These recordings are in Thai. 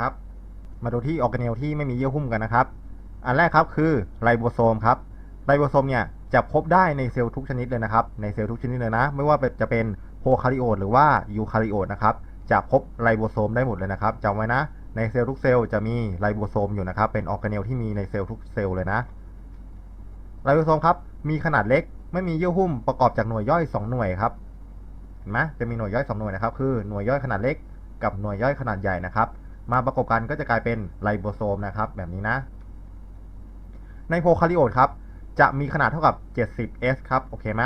ครับ มาดูที่ออร์แกเนลที่ไม่มีเยื่อหุ้มกันนะครับ อันแรกครับคือไรโบโซมครับไรโบโซมเนี่ยจะพบได้ในเซลล์ทุกชนิดเลยนะครับ ในเซลล์ทุกชนิดเลยนะ ไม่ว่าจะเป็นโพคาริโอตหรือว่ายูคาริโอตนะครับ จะพบไรโบโซมได้หมดเลยนะครับจำไว้นะ ในเซลล์ทุกเซลล์จะมีไรโบโซมอยู่นะครับ เป็นออร์แกเนลที่มีในเซลล์ทุกเซลล์เลยนะไรโบโซมครับมีขนาดเล็กไม่มีเยื่อหุ้มประกอบจากหน่วยย่อย 2 หน่วยครับเห็นไหมจะมีหน่วยย่อย 2 หน่วยนะครับ คือหน่วยย่อยขนาดเล็กกับหน่วยย่อยขนาดใหญ่นะครับ มาประกบกันก็จะกลายเป็นไรโบโซมนะครับ แบบนี้นะ ในโพคาริโอตครับ จะมีขนาดเท่ากับ 70s ครับ โอเคไหม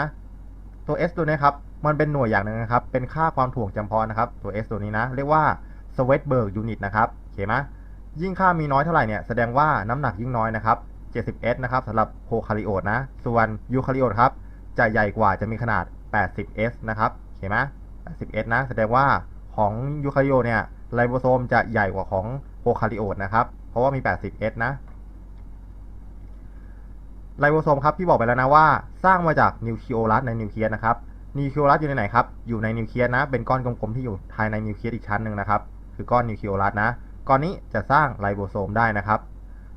ตัว s ตัวนี้ครับ มันเป็นหน่วยอย่างหนึ่งนะครับ เป็นค่าความถ่วงจำเพาะนะครับ ตัว s ตัวนี้นะ เรียกว่า Swedenborg unit นะครับ โอเคไหมยิ่งค่ามีน้อยเท่าไหร่เนี่ย แสดงว่าน้ำหนักยิ่งน้อยนะครับ 70s นะครับสำหรับโพคาริโอตนะ ส่วนยูคาริโอตครับ จะใหญ่กว่าจะมีขนาด 80s นะครับ โอเคไหม 80s นะ แสดงว่าของยูคาริโอตเนี่ย ไรโบโซมจะใหญ่กว่าของโพคาริโอตนะครับ เพราะว่ามี 80s นะไรโบโซมครับที่บอกไปแล้วนะว่า สร้างมาจากนิวคลีโอลัสในนิวเคลียสนะครับ นิวคลีโอลัสอยู่ในไหนครับ อยู่ในนิวเคลียสนะ เป็นก้อนกลมๆที่อยู่ภายในนิวเคลียสอีกชั้นหนึ่งนะครับ คือก้อนนิวคลีโอลัสนะ ก้อนนี้จะสร้างไรโบโซมได้นะครับ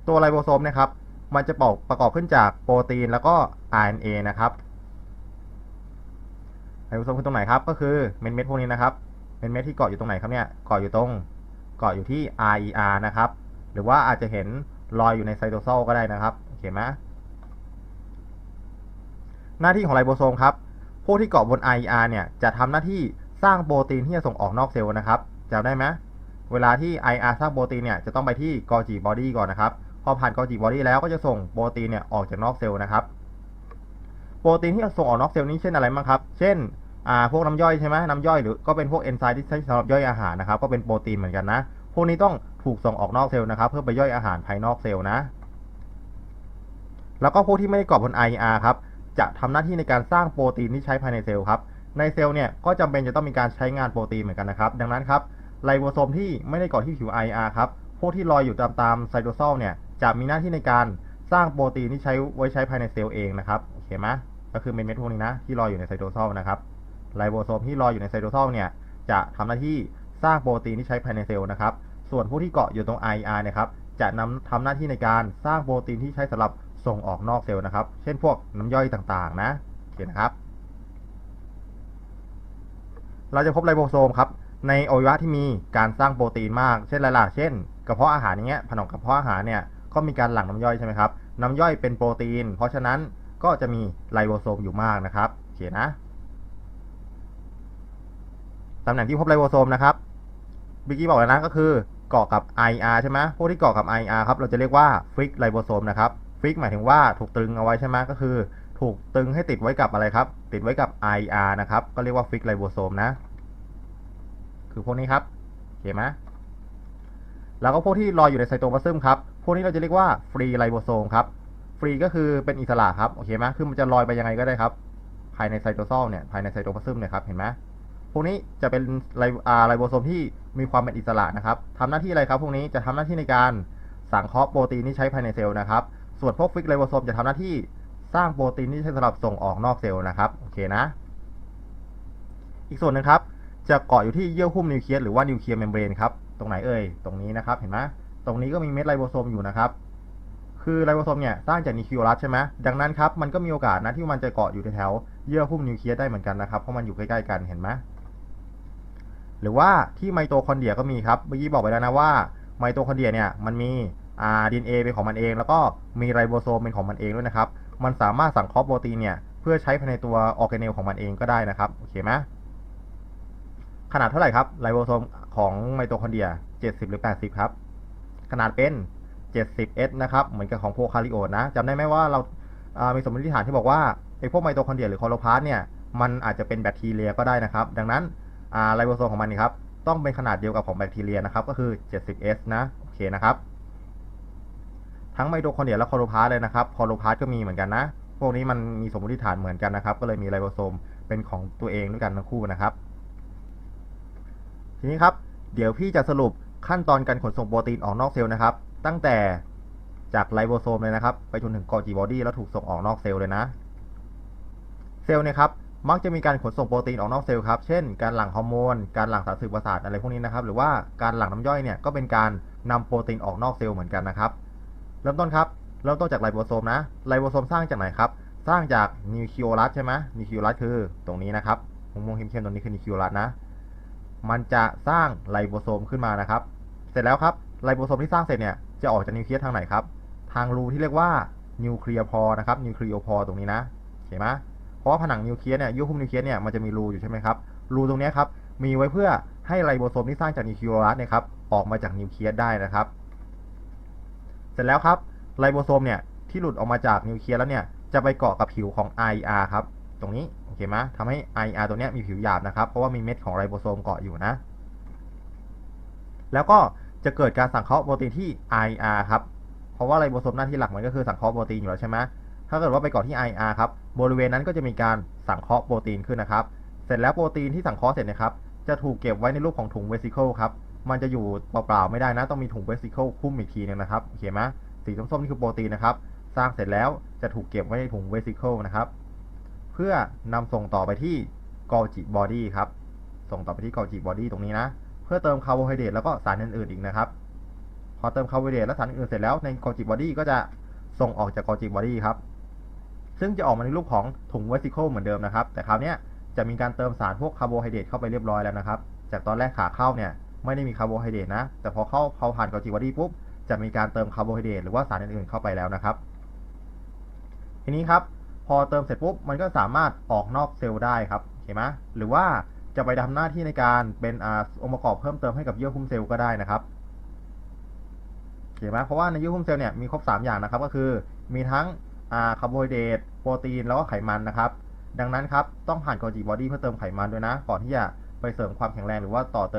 ตัวไรโบโซมนะครับ มันจะประกอบขึ้นจากโปรตีนแล้วก็ RNA นะครับไรโบโซมคือตรงไหนครับ ก็คือเม็ดเม็ดพวกนี้นะครับ เม็ดเม็ดที่เกาะอยู่ตรงไหนครับเนี่ย เกาะอยู่ตรง เกาะอยู่ที่ RER นะครับ หรือว่าอาจจะเห็นรอยอยู่ในไซโตโซลก็ได้นะครับ โอเคไหมหน้าที่ของไรโบโซมครับ พวกที่เกาะบน IER เนี่ย จะทำหน้าที่สร้างโปรตีนที่จะส่งออกนอกเซลล์นะครับจำได้ไหมเวลาที่ IR สร้างโปรตีนเนี่ย จะต้องไปที่กอจีบอดี้ก่อนนะครับ พอผ่านกอจีบอดี้แล้วก็จะส่งโปรตีนเนี่ยออกจากนอกเซลล์นะครับ โปรตีนที่จะส่งออกนอกเซลล์นี้เช่นอะไรบ้างครับ เช่น อ่าพวกน้ำย่อยใช่ไหมน้ำย่อยหรือก็เป็นพวกเอนไซม์ที่ใช้สำหรับย่อยอาหารนะครับก็เป็นโปรตีนเหมือนกันนะ พวกนี้ต้องถูกส่งออกนอกเซลล์นะครับ เพื่อไปย่อยอาหารภายนอกเซลล์นะ แล้วก็พวกที่ไม่ได้เกาะบน IR ครับจะทำหน้าที่ในการสร้างโปรตีนที่ใช้ภายในเซลล์ครับในเซลล์เนี่ยก็จำเป็นจะต้องมีการใช้งานโปรตีนเหมือนกันนะครับ ดังนั้นครับไรโบโซมที่ไม่ได้เกาะที่ผิว IR ครับพวกที่ลอยอยู่ตามตามไซโตโซลเนี่ยจะมีหน้าที่ในการสร้างโปรตีนที่ใช้ไว้ใช้ภายในเซลล์เองนะครับโอเคไหมก็คือเม็ดเม็ดพวกนี้นะที่ลอยอยู่ในไซโตโซลนะครับ ไรโบโซมที่ลอยอยู่ในไซโตโซลเนี่ยจะทำหน้าที่สร้างโปรตีนที่ใช้ภายในเซลล์นะครับ ส่วนผู้ที่เกาะอยู่ตรง IR เนี่ยครับ จะนำทำหน้าที่ในการสร้างโปรตีนที่ใช้สำหรับส่งออกนอกเซลล์นะครับ เช่นพวกน้ำย่อยต่างๆนะโอเคนะครับ เราจะพบไรโบโซมครับในอวัยวะที่มีการสร้างโปรตีนมาก เช่นอะไรล่ะ เช่น กระเพาะอาหารอย่างเงี้ย ผนังกระเพาะอาหารเนี่ย ก็มีการหลั่งน้ำย่อยใช่ไหมครับ น้ำย่อยเป็นโปรตีน เพราะฉะนั้นก็จะมีไรโบโซมอยู่มากนะครับโอเคนะ ตำแหน่งที่พบไรโบโซมนะครับบิกกี้บอกแล้วนะก็คือเกาะกับ IR ใช่ไหมพวกที่เกาะกับ IR ครับเราจะเรียกว่าฟิกไรโบโซมนะครับฟิกหมายถึงว่าถูกตรึงเอาไว้ใช่ไหมก็คือ ถูกตึงให้ติดไว้กับอะไรครับ ติดไว้กับ IR นะครับ ก็เรียกว่าฟิกไรโบโซมนะ คือพวกนี้ครับโอเคไหมแล้วก็พวกที่ลอยอยู่ในไซโตพลาซึมครับพวกนี้เราจะเรียกว่าฟรีไรโบโซมครับฟรีก็คือเป็นอิสระครับโอเคไหมคือมันจะลอยไปยังไงก็ได้ครับ ภายในไซโตโซลเนี่ยภายในไซโตพลาซึมเนี่ยครับเห็นไหม พวกนี้จะเป็นไลอ่าไรโบโซมที่มีความเป็นอิสระนะครับทำหน้าที่อะไรครับ พวกนี้จะทำหน้าที่ในการสังเคราะห์โปรตีนที่ใช้ภายในเซลล์นะครับ ส่วนพวกฟิกไรโบโซมจะทำหน้าที่สร้างโปรตีนที่ใช้สำหรับส่งออกนอกเซลล์นะครับ โอเคนะ อีกส่วนหนึ่งครับ จะเกาะอยู่ที่เยื่อหุ้มนิวเคลียสหรือว่านิวเคลียร์เมมเบรนครับ ตรงไหนเอ่ย ตรงนี้นะครับ เห็นไหมตรงนี้ก็มีเม็ดไรโบโซมอยู่นะครับ คือไรโบโซมเนี่ยสร้างจากนิวคลีโอลัสใช่ไหมดังนั้นครับ มันก็มีโอกาสนะที่มันจะเกาะอยู่แถวเยื่อหุ้มนิวเคลียสได้เหมือนกันนะครับ เพราะมันอยู่ใกล้ๆกัน เห็นไหม หรือว่าที่ไมโตคอนเดรียก็มีครับ เมื่อกี้บอกไปแล้วนะว่าไมโตคอนเดรียเนี่ยมันมีอ่าดีเอเป็นของมันเอง แล้วก็มีไรโบโซมเป็นของมันเองด้วยนะครับ มันสามารถสังเคราะห์โปรตีนเนี่ยเพื่อใช้ภายในตัวออร์แกเนลของมันเองก็ได้นะครับ โอเคไหมขนาดเท่าไหร่ครับไรโบโซมของไมโตคอนเดรีย 70 หรือ 80 ครับ ขนาดเป็น 70S นะครับ เหมือนกับของโพคาริโอตนะจำได้ไหมว่าเราอ่ามีสมมติฐานที่บอกว่าไอพวกไมโตคอนเดรียหรือคลอโรพลาสเนี่ยมันอาจจะเป็นแบคทีเรียก็ได้นะครับ ดังนั้น ไรโบโซมของมันนี่ครับต้องเป็นขนาดเดียวกับของแบคทีเรียนะครับก็คือ 70S นะโอเคนะครับทั้งไมโตคอนเดรียและคอโรพาสเลยนะครับคอโรพาสก็มีเหมือนกันนะ พวกนี้มันมีสมมติฐานเหมือนกันนะครับ ก็เลยมีไรโบโซมเป็นของตัวเองด้วยกันทั้งคู่นะครับ ทีนี้ครับเดี๋ยวพี่จะสรุปขั้นตอนการขนส่งโปรตีนออกนอกเซลล์นะครับ ตั้งแต่จากไรโบโซมเลยนะครับ ไปจนถึงกอจีบอดี้แล้วถูกส่งออกนอกเซลล์เลยนะ เซลล์เนี่ยครับ มักจะมีการขนส่งโปรตีนออกนอกเซลล์ครับ เช่น การหลั่งฮอร์โมน การหลั่งสารสื่อประสาทอะไรพวกนี้นะครับ หรือว่าการหลั่งน้ำย่อยเนี่ยก็เป็นการนำโปรตีนออกนอกเซลล์เหมือนกันนะครับ เริ่มต้นครับ เริ่มต้นจากไลโบโซมนะ ไลโบโซมสร้างจากไหนครับ สร้างจากนิวคลีโอลัสใช่ไหมนิวคลีโอลัสคือตรงนี้นะครับม่วงๆเข้มๆตรงนี้คือนิวคลีโอลัสนะ มันจะสร้างไลโบโซมขึ้นมานะครับ เสร็จแล้วครับ ไลโบโซมที่สร้างเสร็จเนี่ยจะออกจากนิวเคลียสทางไหนครับ ทางรูที่เรียกว่านิวเคลียร์พอนะครับ นิวเคลียร์พอตรงนี้นะ เห็นไหม เพราะว่าผนังนิวเคลียสเนี่ยยุคุมนิวเคลียสเนี่ยมันจะมีรูอยู่ใช่ไหมครับรูตรงนี้ครับมีไว้เพื่อให้ไลโบโซมที่สร้างจากนิวคลีโอลัสเนี่ยครับออกมาจากนิวเคลียสได้นะครับ เสร็จแล้วครับไลโบโซมเนี่ยที่หลุดออกมาจากนิวเคลียสแล้วเนี่ยจะไปเกาะกับผิวของ IR ครับตรงนี้โอเคไหมทำให้ IR ตัวเนี้ยมีผิวหยาบนะครับ เพราะว่ามีเม็ดของไลโบโซมเกาะอยู่นะ แล้วก็จะเกิดการสังเคราะห์โปรตีนที่ IR ครับเพราะว่าไลโบโซมหน้าที่หลักมันก็คือสังเคราะห์โปรตีนอยู่แล้วใช่ไหม ถ้าเกิดว่าไปเกาะที่ IR ครับ บริเวณนั้นก็จะมีการสังเคราะห์โปรตีนขึ้นนะครับ เสร็จแล้วโปรตีนที่สังเคราะห์เสร็จนะครับจะถูกเก็บไว้ในรูปของถุงเวสิเคิลครับ มันจะอยู่เปล่าๆไม่ได้นะ ต้องมีถุงเวสิเคิลคุ้มอีกทีนึงนะครับโอเคไหมสีส้มๆนี่คือโปรตีนนะครับ สร้างเสร็จแล้วจะถูกเก็บไว้ในถุงเวสิเคิลนะครับ เพื่อนำส่งต่อไปที่กอจิบอดี้ครับ ส่งต่อไปที่กอจิบอดี้ตรงนี้นะ เพื่อเติมคาร์โบไฮเดรตแล้วก็สารอื่นๆอีกนะครับ พอเติมคาร์โบไฮเดรตและสารอื่นๆเสร็จแล้วในกอจิบอดี้ก็จะส่งออกจากกอจิบอดี้ครับ ซึ่งจะออกมาในรูปของถุงเวสิเคิลเหมือนเดิมนะครับ แต่คราวนี้จะมีการเติมสารพวกคาร์โบไฮเดรตเข้าไปเรียบร้อยแล้วนะครับ จากตอนแรกขาเข้าเนี่ยไม่ได้มีคาร์โบไฮเดรตนะ แต่พอเข้าพอผ่านกอจิบอดี้ปุ๊บจะมีการเติมคาร์โบไฮเดรตหรือว่าสารอื่นๆเข้าไปแล้วนะครับ ทีนี้ครับพอเติมเสร็จปุ๊บมันก็สามารถออกนอกเซลล์ได้ครับเห็นไหมหรือว่าจะไปทำหน้าที่ในการเป็นอองค์ประกอบเพิ่มเติมให้กับเยื่อหุ้มเซลล์ก็ได้นะครับเห็นไหมเพราะว่าในเยื่อหุ้มเซลล์เนี่ยมีครบ 3 อย่างนะครับ ก็คือมีทั้ง คาร์โบไฮเดรตโปรตีนแล้วก็ไขมันนะครับ ดังนั้นครับ ต้องผ่านกอจิบอดี้เพื่อเติมไขมันด้วยนะ ก่อนที่จะไปเสริมความแข็งแรงหรือว่าต่อเติม